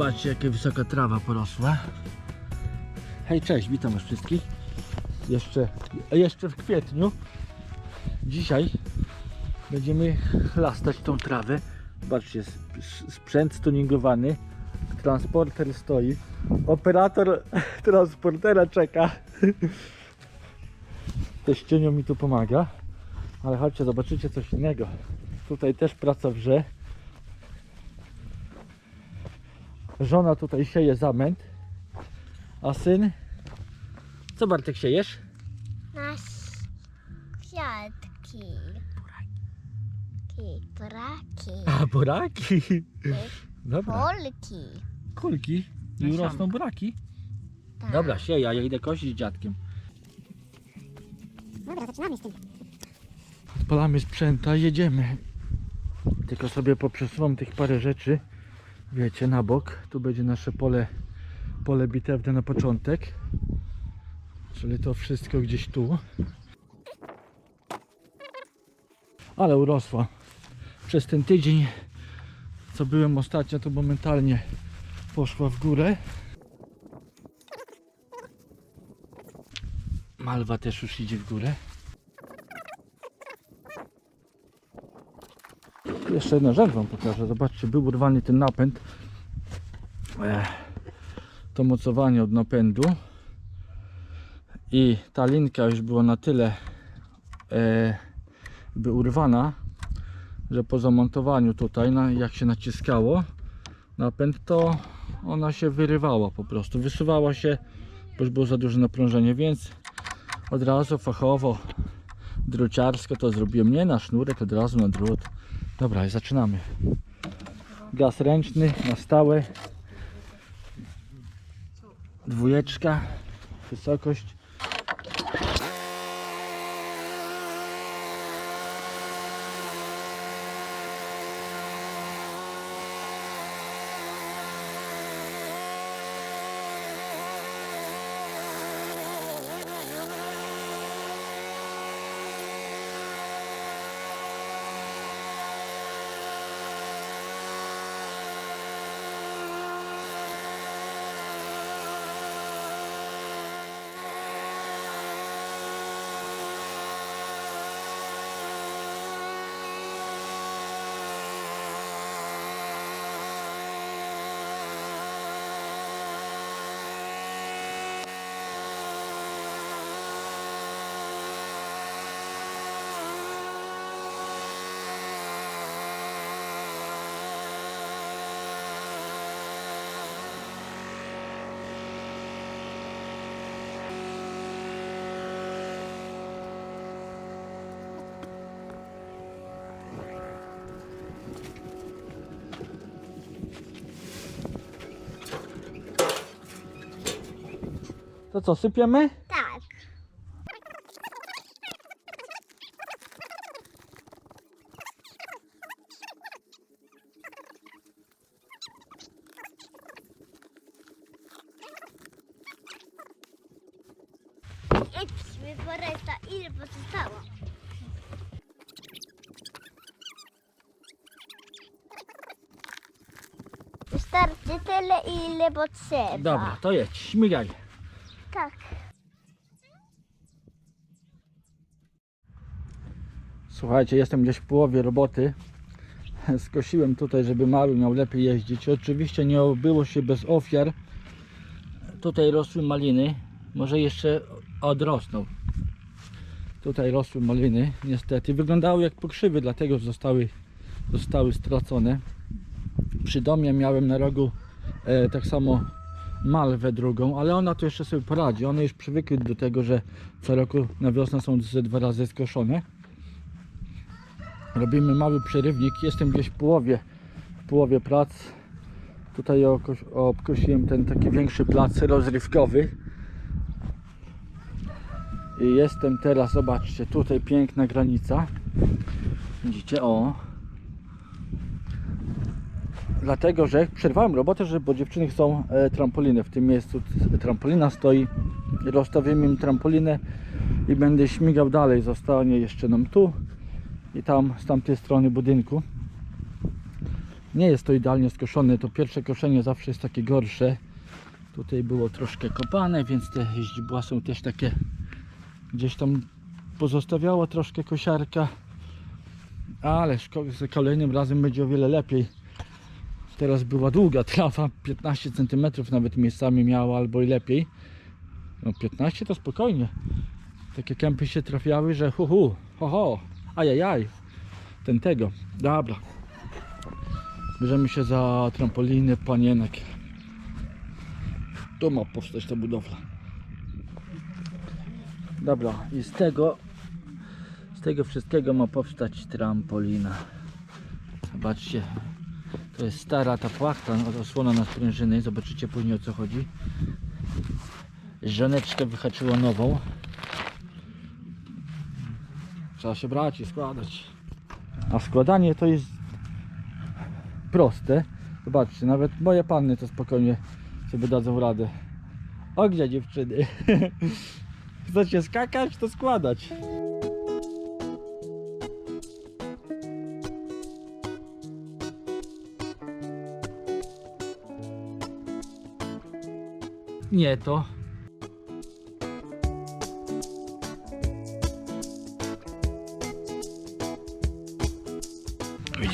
Zobaczcie, jakie wysoka trawa porosła. Hej, cześć, witam was wszystkich. Jeszcze, jeszcze w kwietniu. Dzisiaj będziemy chlastać tą trawę. Zobaczcie, sp- sprzęt stuningowany. Transporter stoi. Operator transportera czeka. Teściunio mi tu pomaga. Ale chodźcie, zobaczycie coś innego. Tutaj też praca wrze. Żona tutaj sieje zamęt. A syn? Co Bartek siejesz? Nasz kwiatki. Buraki. Buraki. A, buraki. Dobra. Polki. Kulki. I Nasionka. urosną buraki. Tak. Dobra, sieję, a ja idę kosić z dziadkiem. Dobra, zaczynamy z tym. Odpalamy sprzęta i jedziemy. Tylko sobie poprzesuwam tych parę rzeczy. Wiecie, na bok. Tu będzie nasze pole, pole bitewne na początek. Czyli to wszystko gdzieś tu. Ale urosła. Przez ten tydzień, co byłem ostatnio, to momentalnie poszła w górę. Malwa też już idzie w górę. Jeszcze jedna rzecz Wam pokażę. Zobaczcie, był urwany ten napęd. To mocowanie od napędu. I ta linka już była na tyle e, by urwana, że po zamontowaniu tutaj, jak się naciskało napęd, to ona się wyrywała po prostu. Wysuwała się, bo już było za duże naprężenie, więc od razu fachowo druciarsko to zrobiłem. Nie na sznurek, od razu na drut. Dobra, zaczynamy. Gaz ręczny na stałe. Dwójeczka. Wysokość. To co, sypiemy? Tak. Idźmy po reszta. Ile pozostało? Wystarczy tyle, ile potrzeba. Dobra, to jedź, śmigaj. Tak. Słuchajcie, jestem gdzieś w połowie roboty. Skosiłem tutaj, żeby mały miał lepiej jeździć. Oczywiście nie obyło się bez ofiar. Tutaj rosły maliny. Może jeszcze odrosną. Tutaj rosły maliny, niestety. Wyglądały jak pokrzywy, dlatego zostały, zostały stracone. Przy domie miałem na rogu e, tak samo malwę drugą, ale ona tu jeszcze sobie poradzi. One już przywykły do tego, że co roku na wiosnę są ze dwa razy skoszone. Robimy mały przerywnik. Jestem gdzieś w połowie, w połowie prac. Tutaj obkosiłem ten taki większy plac rozrywkowy. I jestem teraz, zobaczcie, tutaj piękna granica. Widzicie, o. Dlatego, że przerwałem robotę, że bo dziewczyny chcą e, trampolinę. W tym miejscu trampolina stoi. Rozstawiłem im trampolinę i będę śmigał dalej. Zostanie jeszcze nam tu i tam z tamtej strony budynku. Nie jest to idealnie skoszone, to pierwsze koszenie zawsze jest takie gorsze. Tutaj było troszkę kopane, więc te źdźbła są też takie gdzieś tam pozostawiało troszkę kosiarka. Ale za kolejnym razem będzie o wiele lepiej. Teraz była długa trawa, 15 cm nawet miejscami miała albo i lepiej. No 15 to spokojnie. Takie kępy się trafiały, że hu hu, ho ho, ajajaj. Ten tego. Dobra. Bierzemy się za trampoliny panienek. Tu ma powstać ta budowla. Dobra, i z tego z tego wszystkiego ma powstać trampolina. Zobaczcie, to jest stara ta płachta, no, osłona na sprężyny, zobaczycie później o co chodzi. Żoneczkę wyhaczyło nową. Trzeba się brać i składać. A składanie to jest proste. Zobaczcie, nawet moje panny to spokojnie sobie dadzą radę. O gdzie dziewczyny? Chcecie skakać, to składać. Nie to.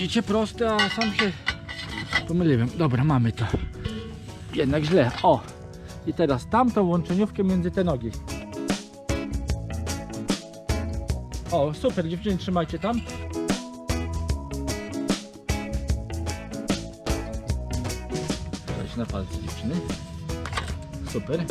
Widzicie, proste, a sam się pomyliłem. Dobra, mamy to. Jednak źle. O! I teraz tamtą łączeniówkę między te nogi. O, super, dziewczyny, trzymajcie tam. Dajcie na palce, dziewczyny. Super.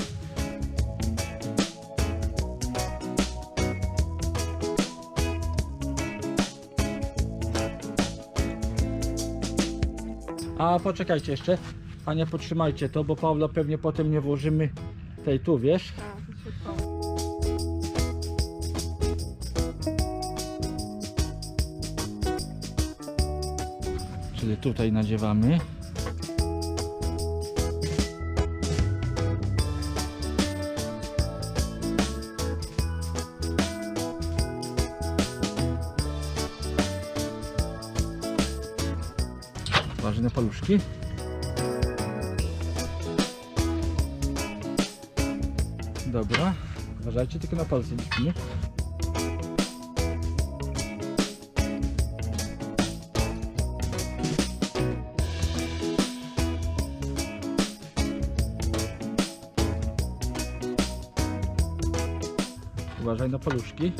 A poczekajcie jeszcze. Panie, potrzymajcie to, bo Paula pewnie potem nie włożymy tej tu, wiesz? Czyli tutaj nadziewamy. Paluszki. Dobra. Uważajcie tylko na palce dziewczyny. Uważaj na paluszki.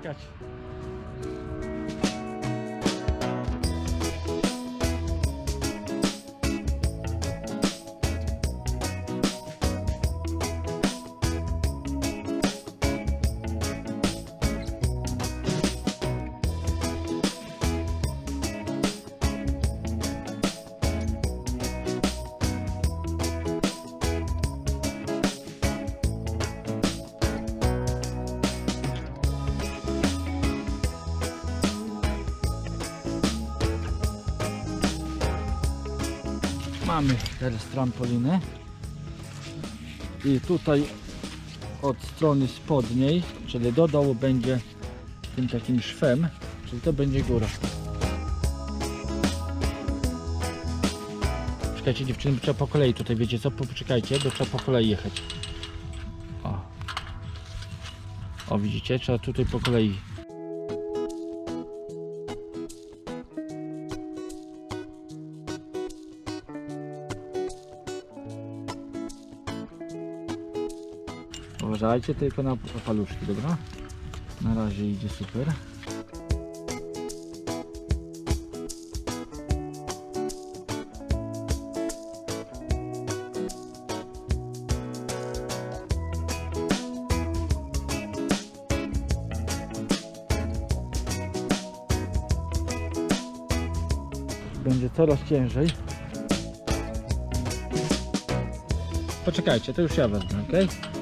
Można skakać. Mamy teraz trampolinę. I tutaj od strony spodniej, czyli do dołu będzie tym takim szwem, czyli to będzie góra. Czekajcie dziewczyny, trzeba po kolei tutaj, wiecie co, poczekajcie, bo trzeba po kolei jechać. O. O widzicie, trzeba tutaj po kolei. Uważajcie tylko na paluszki, dobra? Na razie idzie super. Będzie coraz ciężej. Poczekajcie, to już ja wezmę, ok?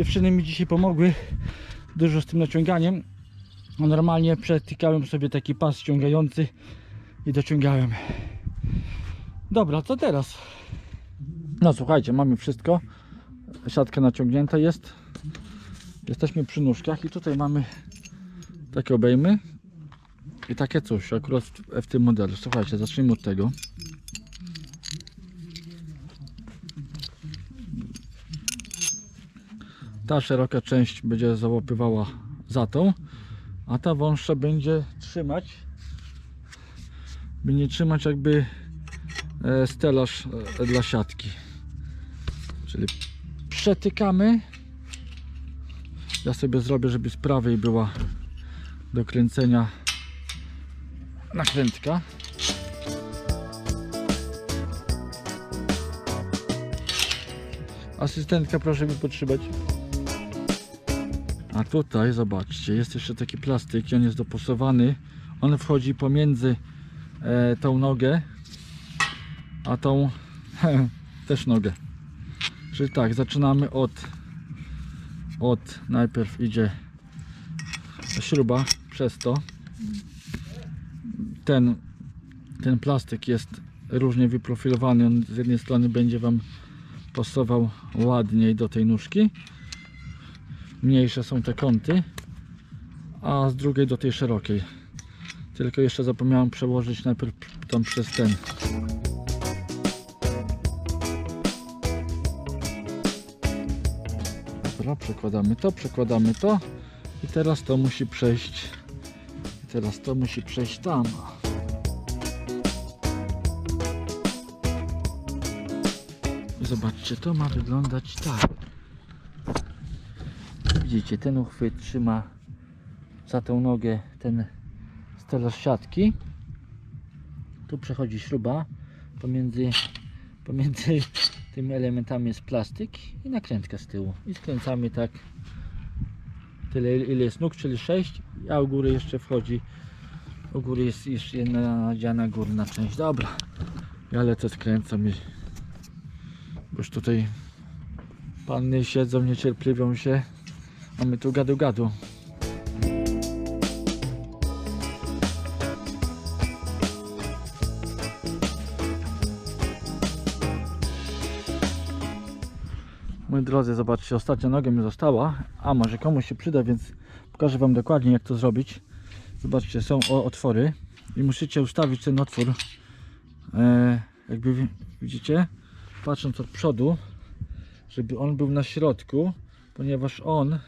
Dziewczyny mi dzisiaj pomogły dużo z tym naciąganiem. No normalnie przetykałem sobie taki pas ściągający i dociągałem. Dobra, co teraz? No słuchajcie, mamy wszystko. Siatka naciągnięta jest. Jesteśmy przy nóżkach i tutaj mamy takie obejmy i takie coś, akurat w, w tym modelu. Słuchajcie, zacznijmy od tego. Ta szeroka część będzie załapywała za tą, a ta wąższa będzie trzymać będzie trzymać jakby e, stelaż e, dla siatki. Czyli przetykamy. Ja sobie zrobię, żeby z prawej była do kręcenia nakrętka. Asystentka, proszę mi potrzymać. A tutaj zobaczcie, jest jeszcze taki plastyk i on jest dopasowany. On wchodzi pomiędzy e, tą nogę, a tą też nogę. Czyli tak, zaczynamy od od najpierw idzie śruba przez to. Ten, ten plastyk jest różnie wyprofilowany. On z jednej strony będzie Wam pasował ładniej do tej nóżki. Mniejsze są te kąty, a z drugiej do tej szerokiej. Tylko jeszcze zapomniałem przełożyć najpierw tą przez ten. Dobra, przekładamy to, przekładamy to i teraz to musi przejść. I teraz to musi przejść tam. Zobaczcie, to ma wyglądać tak. Widzicie, ten uchwyt trzyma za tą nogę ten stelaż siatki. Tu przechodzi śruba pomiędzy, pomiędzy tymi elementami jest plastik i nakrętka z tyłu. I skręcamy tak tyle ile jest nóg, czyli 6, a u góry jeszcze wchodzi u góry jest jeszcze jedna nadziana górna część. Dobra, ja lecę skręcam i bo już tutaj panny siedzą, niecierpliwią się, a my tu gadu gadu. Moi drodzy, zobaczcie, ostatnia noga mi została, a może komuś się przyda, więc pokażę Wam dokładnie jak to zrobić. Zobaczcie, są otwory i musicie ustawić ten otwór, e, jakby wi- widzicie, patrząc od przodu, żeby on był na środku, ponieważ on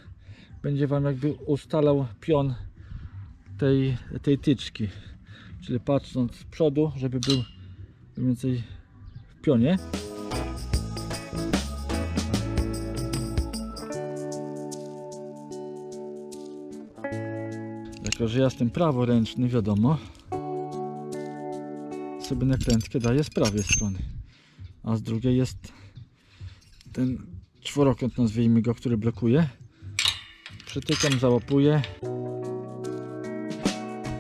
będzie Wam jakby ustalał pion tej, tej tyczki. Czyli patrząc z przodu, żeby był mniej więcej w pionie. Jako, że ja jestem praworęczny, wiadomo, sobie nakrętkę daję z prawej strony, a z drugiej jest ten czworokąt, nazwijmy go, który blokuje. Przytykam, załapuję.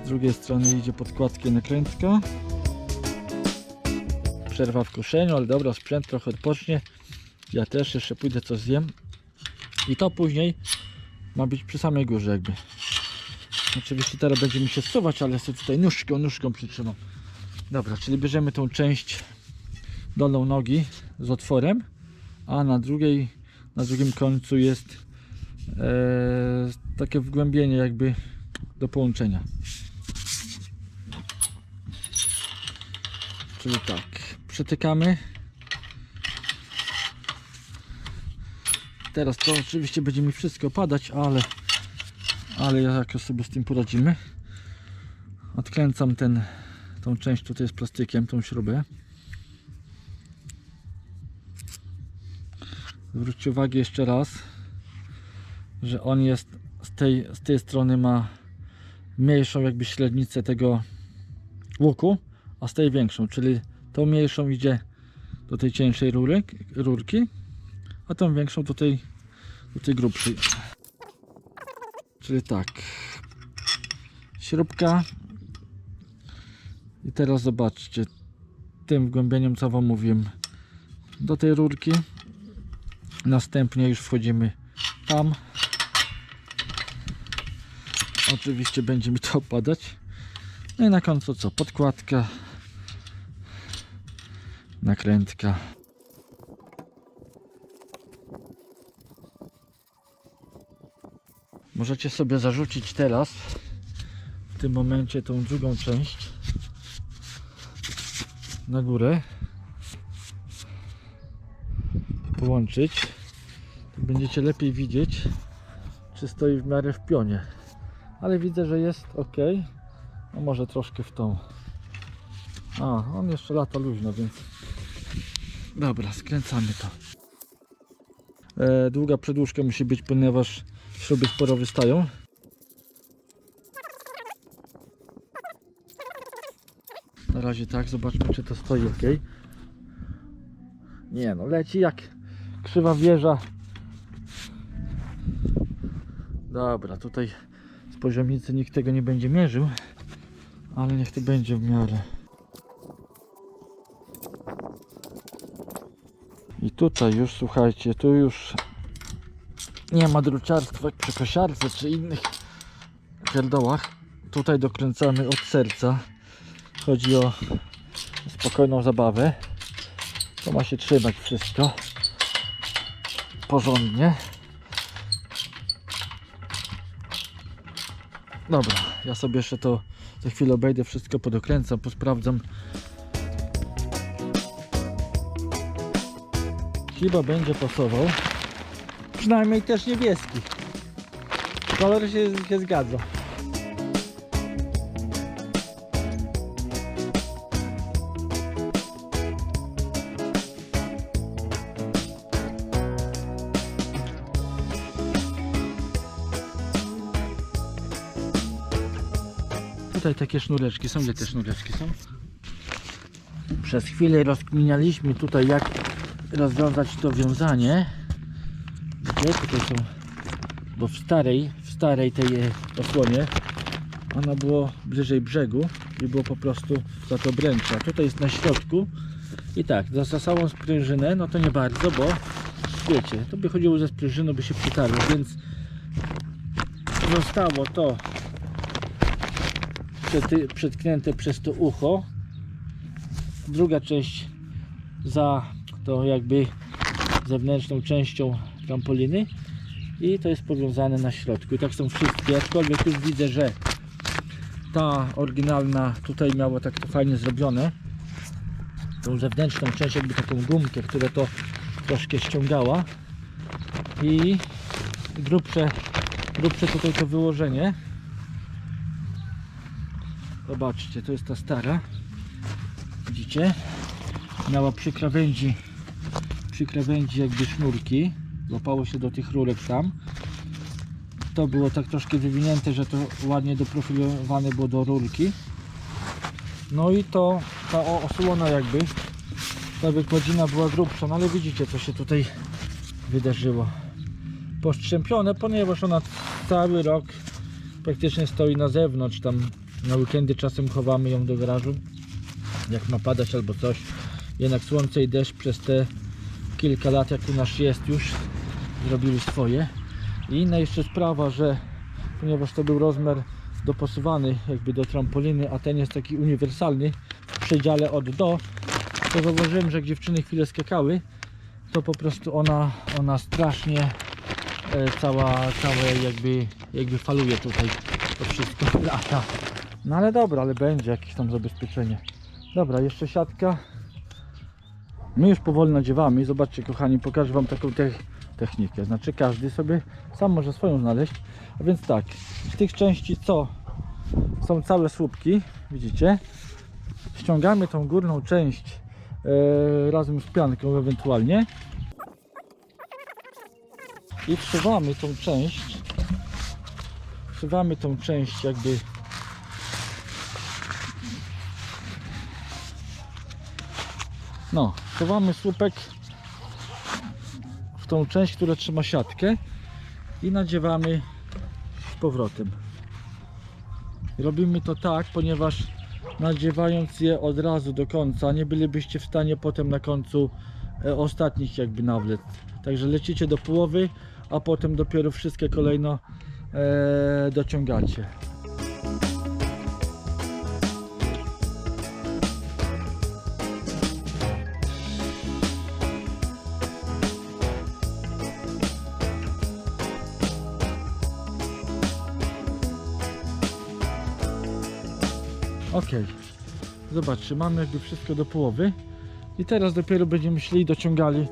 Z drugiej strony idzie podkładkę nakrętka. Przerwa w koszeniu, ale dobra, sprzęt trochę odpocznie. Ja też jeszcze pójdę coś zjem. I to później ma być przy samej górze jakby. Oczywiście teraz będzie mi się zsuwać, ale sobie tutaj nóżką, nóżką przytrzymam. Dobra, czyli bierzemy tą część dolną nogi z otworem, a na drugiej, na drugim końcu jest takie wgłębienie jakby do połączenia. Czyli tak, przytykamy. Teraz to oczywiście będzie mi wszystko padać, ale ale jakoś sobie z tym poradzimy. Odkręcam ten, tą część tutaj z plastykiem, tą śrubę. Zwróćcie uwagę jeszcze raz, że on jest z tej, z tej strony ma mniejszą jakby średnicę tego łuku, a z tej większą, czyli tą mniejszą idzie do tej cieńszej rury, rurki, a tą większą do tej, do tej grubszej. Czyli tak, śrubka. I teraz zobaczcie tym wgłębieniem co wam mówiłem do tej rurki. Następnie już wchodzimy tam oczywiście będzie mi to opadać. No i na końcu co? Podkładka. Nakrętka. Możecie sobie zarzucić teraz w tym momencie tą drugą część. Na górę. Połączyć. Będziecie lepiej widzieć czy stoi w miarę w pionie ale widzę, że jest ok no może troszkę w tą a, on jeszcze lata luźno, więc dobra, skręcamy to e, długa przedłużka musi być, ponieważ śruby sporo wystają Na razie tak, zobaczmy czy to stoi ok. Nie no, leci jak krzywa wieża. Dobra, tutaj poziomicy nikt tego nie będzie mierzył, ale niech to będzie w miarę. I tutaj już, słuchajcie, tu już nie ma druciarstwa przy kosiarce czy innych pierdołach. Tutaj dokręcamy od serca. Chodzi o spokojną zabawę. To ma się trzymać wszystko porządnie. Dobra, ja sobie jeszcze to za chwilę obejdę, wszystko podokręcam, posprawdzam. Chyba będzie pasował. Przynajmniej też niebieski. Kolor się, się zgadza. Tutaj takie sznureczki są. Gdzie te sznureczki są? Przez chwilę rozkminialiśmy tutaj jak rozwiązać to wiązanie. Gdzie tutaj są? Bo w starej, w starej tej e, osłonie ona było bliżej brzegu i było po prostu za to obręcza. Tutaj jest na środku i tak, za, całą sprężynę, no to nie bardzo, bo wiecie, to by chodziło ze sprężyną, by się przytarło, więc zostało to przety, przetknięte przez to ucho. Druga część za to jakby zewnętrzną częścią trampoliny i to jest powiązane na środku. I tak są wszystkie, aczkolwiek już widzę, że ta oryginalna tutaj miała tak to fajnie zrobione. Tą zewnętrzną część, jakby taką gumkę, która to troszkę ściągała i grubsze, grubsze tutaj to wyłożenie. Zobaczcie, to jest ta stara. Widzicie? Miała przy krawędzi, przy krawędzi jakby sznurki. Łapało się do tych rurek tam. To było tak troszkę wywinięte, że to ładnie doprofilowane było do rurki. No i to ta osłona jakby, ta wykładzina była grubsza, no ale widzicie co się tutaj wydarzyło. Postrzępione, ponieważ ona cały rok praktycznie stoi na zewnątrz, tam na weekendy czasem chowamy ją do garażu, jak ma padać albo coś. Jednak słońce i deszcz przez te kilka lat, jak u nas jest już, zrobiły swoje. I inna jeszcze sprawa, że ponieważ to był rozmiar dopasowany jakby do trampoliny, a ten jest taki uniwersalny w przedziale od do, to zauważyłem, że jak dziewczyny chwilę skakały, to po prostu ona, ona strasznie e, cała, całe jakby, jakby faluje tutaj to wszystko lata. No ale dobra, ale będzie jakieś tam zabezpieczenie. Dobra, jeszcze siatka. My już powoli nadziewamy. Zobaczcie kochani, pokażę Wam taką te technikę. Znaczy każdy sobie sam może swoją znaleźć. A więc tak, z tych części co są całe słupki, widzicie? Ściągamy tą górną część e, razem z pianką ewentualnie i wsuwamy tą część wsuwamy tą część jakby no, wsuwamy słupek w tą część, która trzyma siatkę i nadziewamy z powrotem. Robimy to tak, ponieważ nadziewając je od razu do końca, nie bylibyście w stanie potem na końcu e, ostatnich jakby nawlec. Także lecicie do połowy, a potem dopiero wszystkie kolejno e, dociągacie. Zobaczcie, mamy jakby wszystko do połowy. I teraz dopiero będziemy szli i dociągali.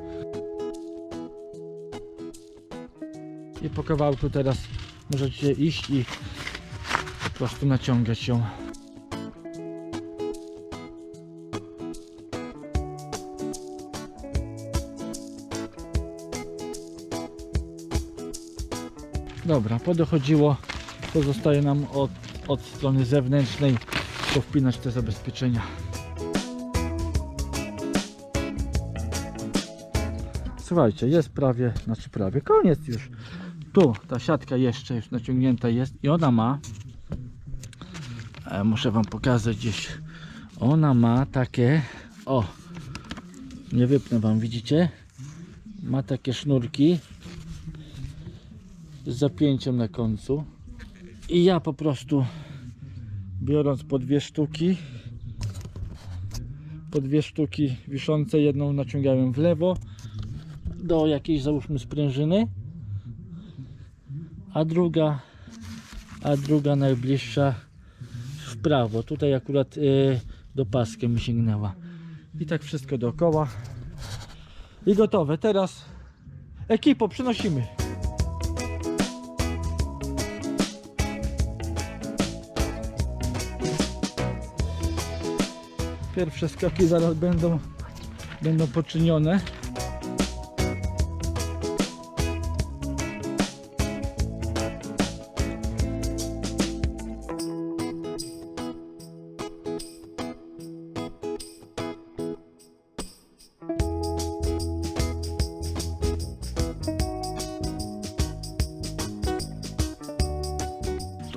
I po kawałku teraz możecie iść i po prostu naciągać ją. Dobra, podochodziło, to zostaje nam od, od strony zewnętrznej powpinać te zabezpieczenia. Słuchajcie, jest prawie, znaczy prawie koniec już. Tu ta siatka jeszcze już naciągnięta jest i ona ma, e, muszę wam pokazać gdzieś, ona ma takie, o, nie wypnę wam, widzicie? Ma takie sznurki z zapięciem na końcu i ja po prostu biorąc po dwie sztuki po dwie sztuki wiszące jedną naciągałem w lewo do jakiejś załóżmy sprężyny a druga a druga najbliższa w prawo. Tutaj akurat y, do paskę mi sięgnęła. I tak wszystko dookoła. I gotowe. Teraz ekipo przynosimy Pierwsze skoki zaraz będą, będą poczynione.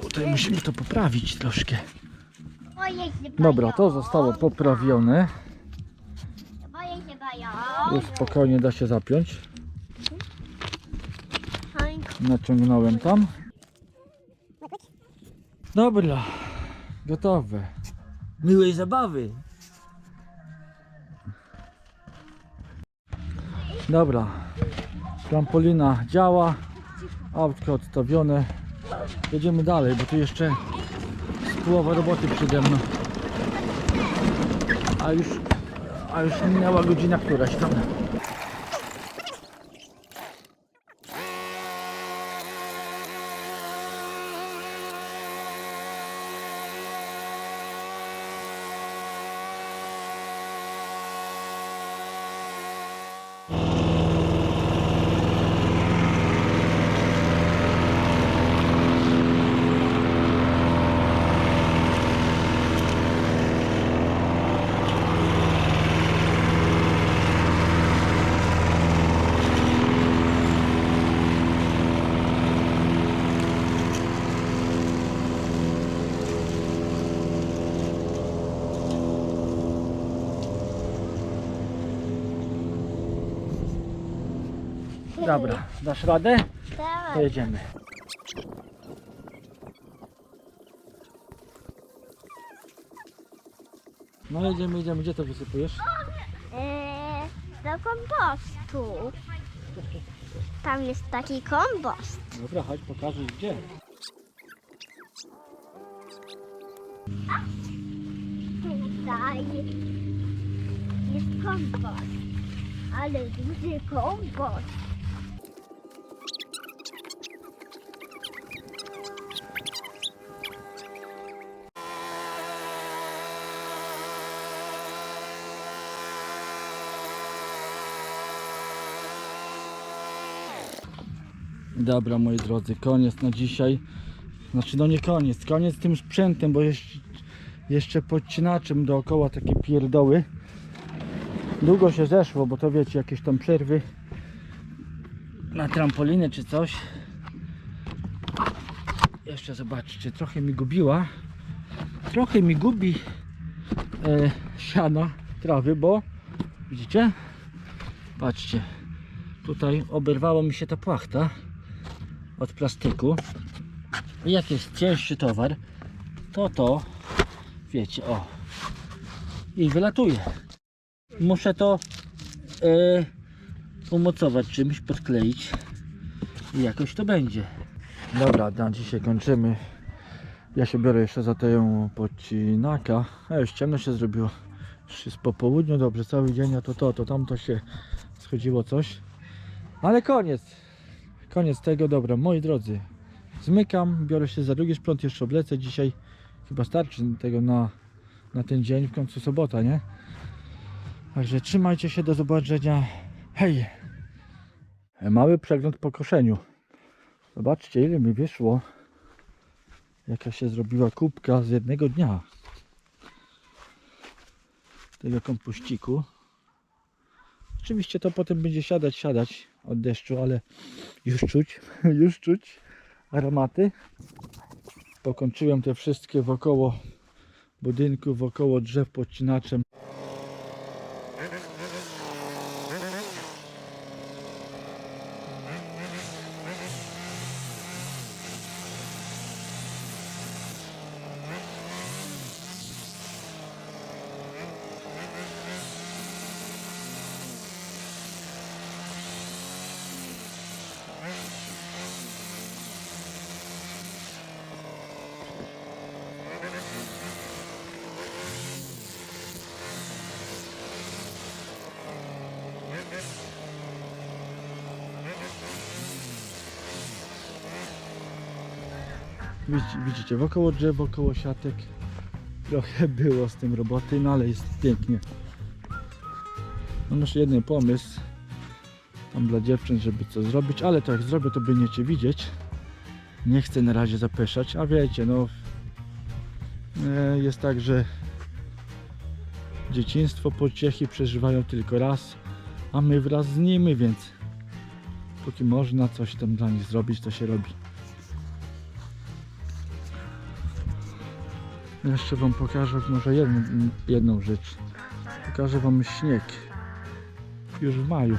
Tutaj musimy to poprawić troszkę. Boję się Dobra, to zostało poprawione. Boję się boją. Już spokojnie da się zapiąć. Naciągnąłem tam. Dobra, gotowe. Miłej zabawy. Dobra, trampolina działa, autko odstawione. Jedziemy dalej, bo tu jeszcze połowa roboty przede mną. A już, a już minęła godzina któraś tam. Dobra, dasz radę? To tak. jedziemy. No jedziemy, jedziemy. Gdzie to wysypujesz? Eee, do kompostu. Tam jest taki kompost. Dobra, chodź pokażę gdzie. Tutaj jest kompost. Ale duży kompost. Dobra, moi drodzy, koniec na dzisiaj. Znaczy, no nie koniec, koniec tym sprzętem, bo jeszcze, jeszcze podcinaczem dookoła takie pierdoły. Długo się zeszło, bo to wiecie, jakieś tam przerwy na trampoliny czy coś. Jeszcze zobaczcie, trochę mi gubiła. Trochę mi gubi e, siana, trawy, bo widzicie? Patrzcie, tutaj oberwało mi się ta płachta od plastyku. I jak jest cięższy towar, to to, wiecie, o, i wylatuje. Muszę to e, umocować czymś, podkleić i jakoś to będzie. Dobra, na dzisiaj kończymy. Ja się biorę jeszcze za tę podcinaka. A już ciemno się zrobiło. Już jest po południu, dobrze, cały dzień, a to to, to tamto się schodziło coś. Ale koniec. Koniec tego, dobra, moi drodzy. Zmykam, biorę się za drugi sprząt, jeszcze oblecę dzisiaj. Chyba starczy tego na, na ten dzień, w końcu sobota, nie? Także trzymajcie się, do zobaczenia. Hej! Mały przegląd po koszeniu. Zobaczcie, ile mi wyszło. Jaka się zrobiła kubka z jednego dnia. Tego kompościku. Oczywiście to potem będzie siadać, siadać od deszczu, ale już czuć, już czuć aromaty. Pokończyłem te wszystkie wokoło budynku, wokoło drzew podcinaczem. Widzicie, wokoło drzew, wokoło siatek. Trochę było z tym roboty, no ale jest pięknie. Mam jeszcze jeden pomysł. Tam dla dziewczyn, żeby co zrobić, ale to jak zrobię, to będziecie widzieć. Nie chcę na razie zapeszać, a wiecie, no e, jest tak, że dzieciństwo pociechy przeżywają tylko raz, a my wraz z nimi, więc póki można coś tam dla nich zrobić, to się robi. Jeszcze Wam pokażę może jedną, jedną rzecz. Pokażę Wam śnieg. Już w maju.